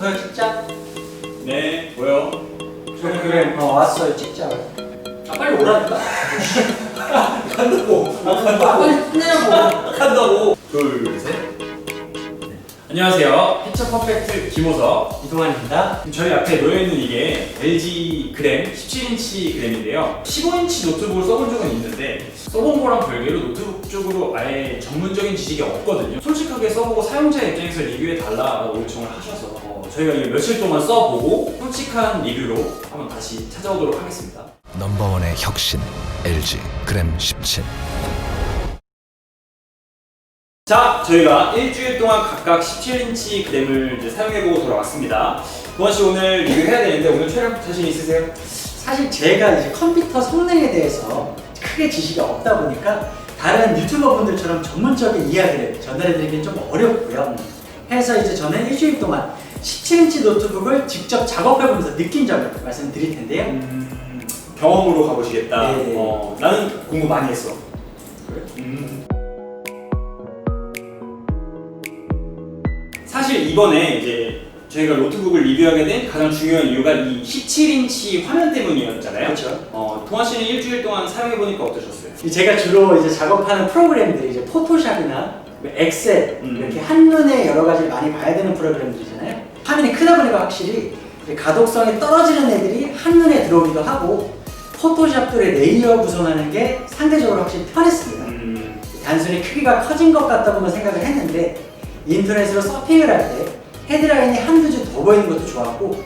도서 찍자. 네, 뭐요? 저 그래. 어 왔어요 찍자. 아, 빨리 오라니까. 간다고. 아 빨리 끝내라고. 간다고. 둘, 셋. 네. 안녕하세요. 해처 퍼펙트 김호석. 이동환입니다. 저희 앞에 놓여있는 이게 LG 그램 17인치 그램인데요 15인치 노트북을 써본 적은 있는데 써본 거랑 별개로 노트북 쪽으로 아예 전문적인 지식이 없거든요 솔직하게 써보고 사용자 입장에서 리뷰해달라고 요청을 하셔서 어, 저희가 이거 며칠 동안 써보고 솔직한 리뷰로 한번 다시 찾아오도록 하겠습니다 넘버원의 혁신 LG 그램 17 자, 저희가 일주일 동안 각각 17인치 그램을 이제 사용해보고 돌아왔습니다 동환씨 오늘 리뷰해야 되는데 오늘 촬영 자신 있으세요? 사실 제가 이제 컴퓨터 성능에 대해서 크게 지식이 없다 보니까 다른 유튜버 분들처럼 전문적인 이야기를 전달해드리기 좀 어렵고요. 해서 이제 저는 일주일 동안 17인치 노트북을 직접 작업해보면서 느낀 점을 말씀드릴 텐데요. 음, 경험으로 가보시겠다. 네. 어, 나는 공부 많이 했어. 그래? 음. 사실 이번에 이제 저희가 노트북을 리뷰하게 된 가장 중요한 이유가 이 17인치 화면 때문이었잖아요. 그렇죠. 어, 동아 씨는 일주일 동안 사용해 보니까 어떠셨어요? 제가 주로 이제 작업하는 프로그램들이 이제 포토샵이나 엑셀 음. 이렇게 한눈에 여러 가지 많이 봐야 되는 프로그램들이잖아요. 화면이 크다 보니까 확실히 가독성이 떨어지는 애들이 한눈에 들어오기도 하고 포토샵들의 레이어 구성하는 게 상대적으로 확실히 편했습니다. 음, 단순히 크기가 커진 것 같다고만 생각을 했는데 인터넷으로 서핑을 할 때 헤드라인이 한두 줄 더 보이는 것도 좋았고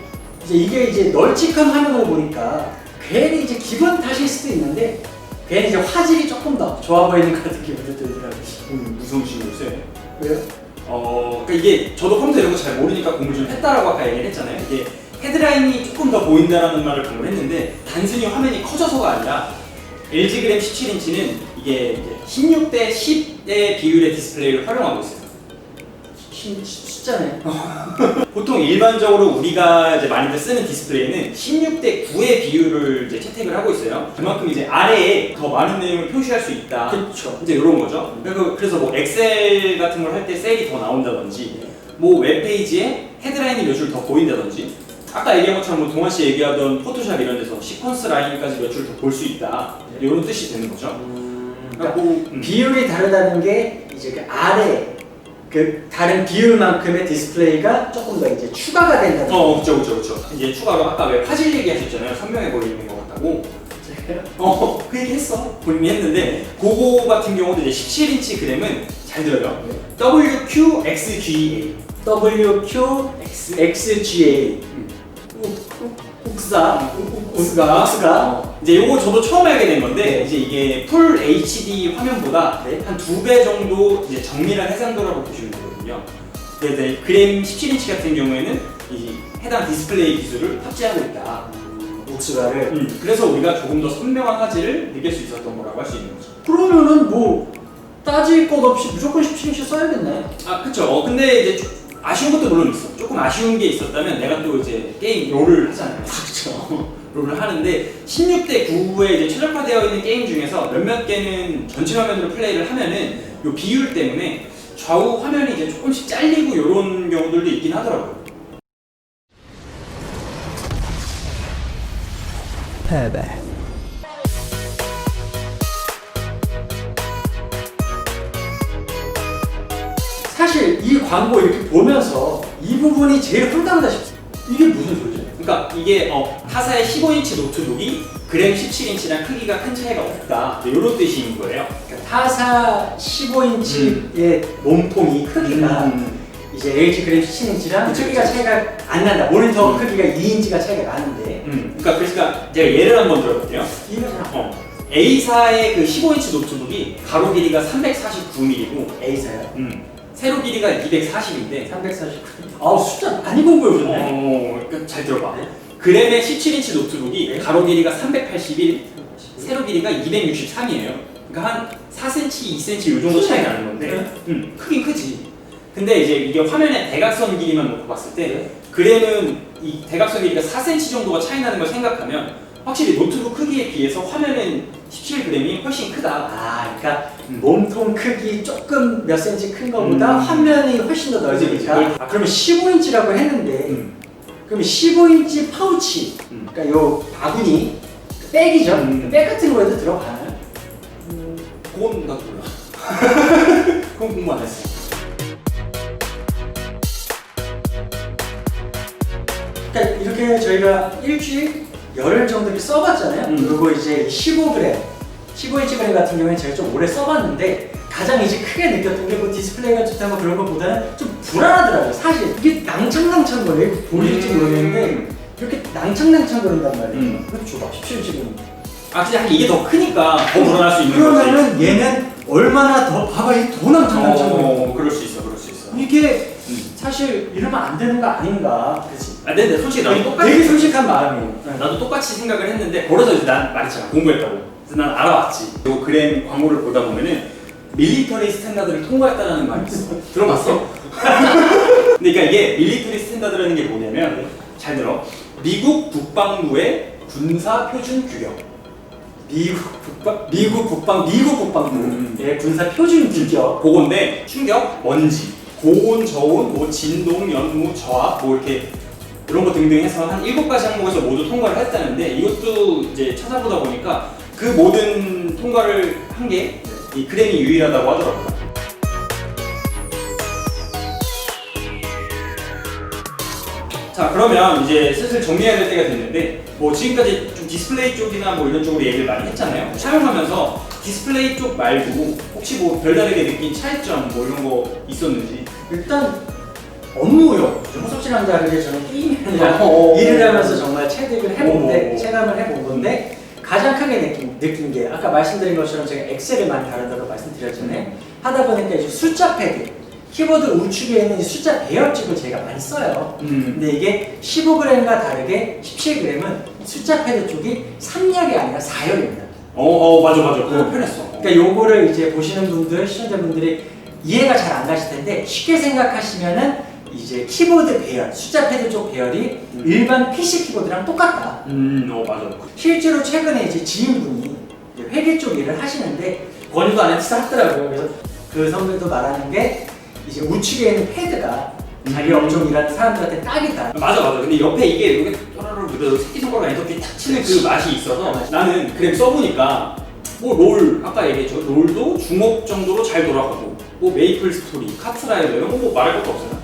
이제 이게 이제 널찍한 화면을 보니까 괜히 이제 기분 탓일 수도 있는데 괜히 이제 화질이 조금 더 좋아 보이는 것 같은 기분도 들더라고요. 음, 무서우신 요새. 왜요? 어, 그러니까 이게 저도 컴퓨터 이런 거 잘 모르니까 공부를 좀 했다라고 아까 얘기를 했잖아요. 이게 헤드라인이 조금 더 보인다라는 말을 방금 했는데 단순히 화면이 커져서가 아니라 LG 그램 17인치는 이게 16대 10의 비율의 디스플레이를 활용하고 있어요. 신- 숫자네. 보통 일반적으로 우리가 이제 많이들 쓰는 디스플레이는 16대 9의 비율을 이제 채택을 하고 있어요. 그만큼 이제 아래에 더 많은 내용을 표시할 수 있다. 그렇죠. 이제 이런 거죠. 그래서, 그래서 뭐 엑셀 같은 걸 할 때 셀이 더 나온다든지, 뭐 웹페이지에 헤드라인이 몇 줄 더 보인다든지, 아까 얘기한 것처럼 뭐 동환 씨 얘기하던 포토샵 이런 데서 시퀀스 라인까지 몇 줄 더 볼 수 있다. 이런 뜻이 되는 거죠. 그러니까 뭐, 음. 비율이 다르다는 게 이제 그 아래 그 다른 비율만큼의 디스플레이가 조금 더 이제 추가가 된다는 어, 그쵸, 그쵸, 그쵸. 이제 추가로 아까 왜 화질 얘기하셨잖아요. 선명해 보이는 것 같다고. 어, 그 얘기 했어. 본인이 했는데, 그거 같은 경우도 이제 17인치 그램은 잘 들어요. WQXGA. WQXGA 욱사 우스가. 욱스가 어, 이제 요거 저도 처음 알게 된 건데, 네. 이제 이게 풀 HD 화면보다 네. 한두 배 정도 이제 정밀한 해상도라고 보시면 되거든요. 근데 이제 그램 17인치 같은 경우에는 이 해당 디스플레이 기술을 탑재하고 있다. 욱스가를 음, 그래서 우리가 조금 더 선명한 화질을 느낄 수 있었던 거라고 할 수 있는 거죠. 그러면은 뭐 따질 것 없이 무조건 17인치 써야겠네 아, 그쵸. 어, 근데 이제 좀 아쉬운 것도 물론 있어. 조금 아쉬운 게 있었다면 내가 또 이제 게임 롤을 하잖아요. 그렇죠. 롤을 하는데 16대 9에 이제 최적화되어 있는 게임 중에서 몇몇 개는 전체 화면으로 플레이를 하면은 요 비율 때문에 좌우 화면이 이제 조금씩 잘리고 이런 경우들도 있긴 하더라고요. 패배 이 광고 이렇게 보면서 이 부분이 제일 황당하다 싶어요 이게 무슨 소리죠? 그러니까 이게 어, 타사의 15인치 노트북이 그램 17인치랑 크기가 큰 차이가 없다. 이런 뜻인 거예요. 그러니까 타사 15인치의 몸통이 크기가 음. 이제 LG 그램 17인치랑 그쵸, 크기가 그쵸. 차이가 안 난다 모니터 음. 크기가 2인치가 차이가 나는데 음, 그러니까 그러니까 제가 예를 한번 들어볼게요. 이거잖아 어, A사의 그 15인치 노트북이 가로 길이가 349mm고 A사요? 음, 세로 길이가 240인데 349 아우 숫자 많이 공부해 오셨네 어, 그러니까 잘 들어봐. 네. 그램의 17인치 노트북이 네. 가로 길이가 381, 세로 길이가 263이에요. 그러니까 한 4cm, 2cm 이 정도 차이 나는 건데, 네. 음, 크긴 크지. 근데 이제 이게 화면의 대각선 길이만 놓고 봤을 때, 네. 그램은 이 대각선 길이가 4cm 정도가 차이 나는 걸 생각하면 확실히 노트북 크기에 비해서 화면은 17g이 훨씬 크다. 아, 그러니까 몸통 크기 조금 몇 센치 큰 거보다 음. 화면이 훨씬 더. 넓으니까. 아, 그러면 15인치라고 했는데, 음. 그러면 15인치 파우치, 음. 그러니까 요 바구니, 백이죠. 음. 백 같은 거에도 들어가나요? 그건 나도 몰라. 그건 공부 안 했어. 그러니까 이렇게 저희가 일주일 열흘 정도 이렇게 써봤잖아요. 음. 그리고 이제 15g, 15인치 그램 같은 경우에 제가 좀 오래 써봤는데 가장 이제 크게 느꼈던 게 뭐 디스플레이가 좋다 뭐 그런 것보다는 좀 불안하더라고요. 사실 이게 낭창낭창 거려요. 보일지 음. 모르겠는데 이렇게 낭창낭창 거린단 말이에요. 음. 줘봐, 17인치는. 아 그냥 이게 더 크니까 더 불안할 수 있는 거지. 그러면은 얘는 얼마나 더 봐봐, 이더 낭창낭창 거려. 어, 그럴 수 있어, 그럴 수 있어. 이게 음. 사실 이러면 안 되는 거 아닌가, 그치? 아, 근데 솔직히 나도 똑같이 되게 솔직한 마음이에요. 네. 나도 똑같이 생각을 했는데 그래서 이제 난 말했잖아 공부했다고 그래서 난 알아왔지 요 그램 광고를 보다 보면은 밀리터리 스탠다드를 통과했다라는 말이 있어 들어봤어? 그러니까 이게 밀리터리 스탠다드라는 게 뭐냐면 잘 들어 미국 국방부의 군사 표준 규격 미국 국방 미국 국방 미국 국방부 음. 의 군사 표준 규격 그건데 충격, 먼지, 고온, 저온, 뭐 진동, 연무, 저압 뭐 이렇게 이런 거 등등 해서 한 일곱 가지 항목에서 모두 통과를 했다는데 이것도 이제 찾아보다 보니까 그 모든 통과를 한 게 이 그램이 유일하다고 하더라고요. 자 그러면 이제 슬슬 정리해야 될 때가 됐는데 뭐 지금까지 좀 디스플레이 쪽이나 뭐 이런 쪽으로 얘기를 많이 했잖아요 사용하면서 디스플레이 쪽 말고 혹시 뭐 별다르게 느낀 차이점 뭐 이런 거 있었는지 일단 업무용. 호섭씨랑 다르게 저는 게임이나 어. 일을 하면서 정말 체득을 해본데 어. 체감을 해본 건데 가장 크게 느낀, 느낀 게 아까 말씀드린 것처럼 제가 엑셀을 많이 다룬다고 말씀드렸잖아요. 하다 보니까 이제 숫자 패드 키보드 우측에 있는 이 숫자 배열집을 제가 많이 써요. 음. 근데 이게 15g과 다르게 17g은 숫자 패드 쪽이 3열이 아니라 4열입니다. 어, 어 맞아 맞아. 그거 편했어. 그러니까 요거를 이제 보시는 분들, 시청자분들이 이해가 잘 안 가실 텐데 쉽게 생각하시면은 이제 키보드 배열, 숫자 패드 쪽 배열이 음. 일반 PC 키보드랑 똑같다. 음, 어 맞아 실제로 최근에 이제 지인분이 이제 회계 쪽 일을 하시는데 권유도 안 해서 하더라고요. 그래서 그 선배도 말하는 게 이제 우측에 있는 패드가 자기 음. 업종 일하는 사람들한테 딱이다. 맞아 맞아 근데 옆에 이게 이렇게 또라로 그 새끼손가락 이렇게 딱 치는 그 맛이 있어서 나는 그램 써보니까 뭐 롤 아까 얘기했죠 롤도 중업 정도로 잘 돌아가고 뭐 메이플 스토리 카트라이더 이런 거 뭐 말할 것도 없어요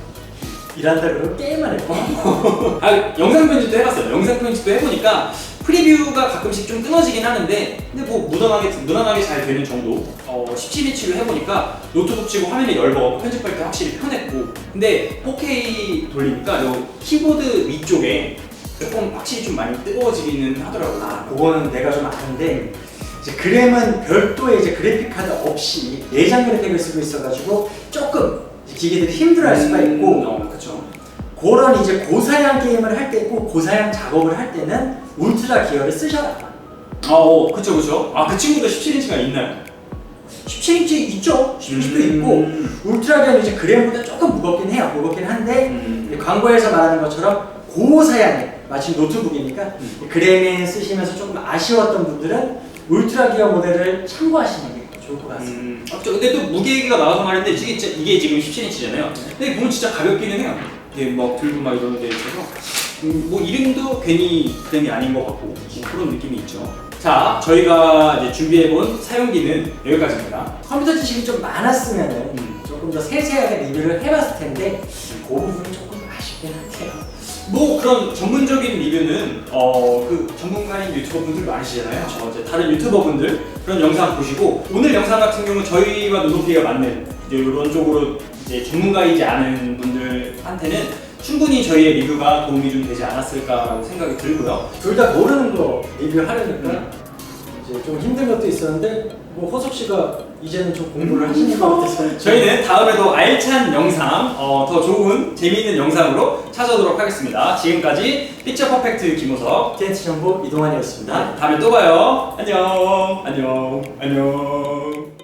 일한다 그러면 게임만 해요. 아 영상 편집도 해봤어요. 영상 편집도 해보니까 프리뷰가 가끔씩 좀 끊어지긴 하는데 근데 뭐 무난하게 무난하게 잘 되는 정도? 어 17인치로 해보니까 노트북 치고 화면이 넓어 편집할 때 확실히 편했고. 근데 4K 돌리니까 요 키보드 위쪽에 조금 확실히 좀 많이 뜨거워지기는 하더라고요. 아, 그거는 내가 좀 아는데 이제 그램은 별도의 이제 그래픽 카드 없이 내장 그래픽을 쓰고 있어가지고 조금 이제 기계들이 힘들어할 수가 있고 어, 그런 이제 고사양 게임을 할때꼭 고사양 작업을 할 때는 울트라 기어를 쓰셔라. 아, 어, 그쵸 그쵸 아 그 친구도 17인치가 있나요? 17인치 있죠? 17인치도 음. 있고 울트라 기어는 이제 그램보다 조금 무겁긴 해요. 무겁긴 한데 음. 광고에서 말하는 것처럼 고사양의 마치 노트북이니까 음. 그램에 쓰시면서 조금 아쉬웠던 분들은 울트라 기어 모델을 참고하시는 게 좋을 것 같습니다. 음, 아, 저 근데 또 무게 얘기가 나와서 말인데 이게, 이게 지금 17인치잖아요. 근데 보면 진짜 가볍기는 해요. 이게 막 들고 막 이러는 데 있어서 음, 뭐 이름도 괜히 그램이 아닌 것 같고 뭐 그런 느낌이 있죠. 자, 저희가 이제 준비해본 사용기는 여기까지입니다. 컴퓨터 지식이 좀 많았으면 음. 조금 더 세세하게 리뷰를 해봤을 텐데 그 부분이 조금 아쉽긴 한데요. 뭐 그런 전문적인 리뷰는 어 그 전문가인 유튜버 분들 많으시잖아요. 어, 이제 다른 유튜버 분들 그런 영상 보시고 오늘 영상 같은 경우 저희와 눈높이가 맞는 이제 이런 쪽으로 이제 전문가이지 않은 분들한테는 충분히 저희의 리뷰가 도움이 좀 되지 않았을까라고 생각이 들고요. 둘 다 모르는 거 리뷰하려니까 음. 이제 좀 힘든 것도 있었는데 뭐 허섭 씨가 이제는 좀 공부를 하시는 것 같아서 저희는 다음에도 알찬 영상, 어, 더 좋은 재미있는 영상으로 찾아오도록 하겠습니다. 지금까지 픽처 퍼펙트 김호석. TNT 정보 이동환이었습니다. 다음에 또 봐요. 안녕. 안녕. 안녕.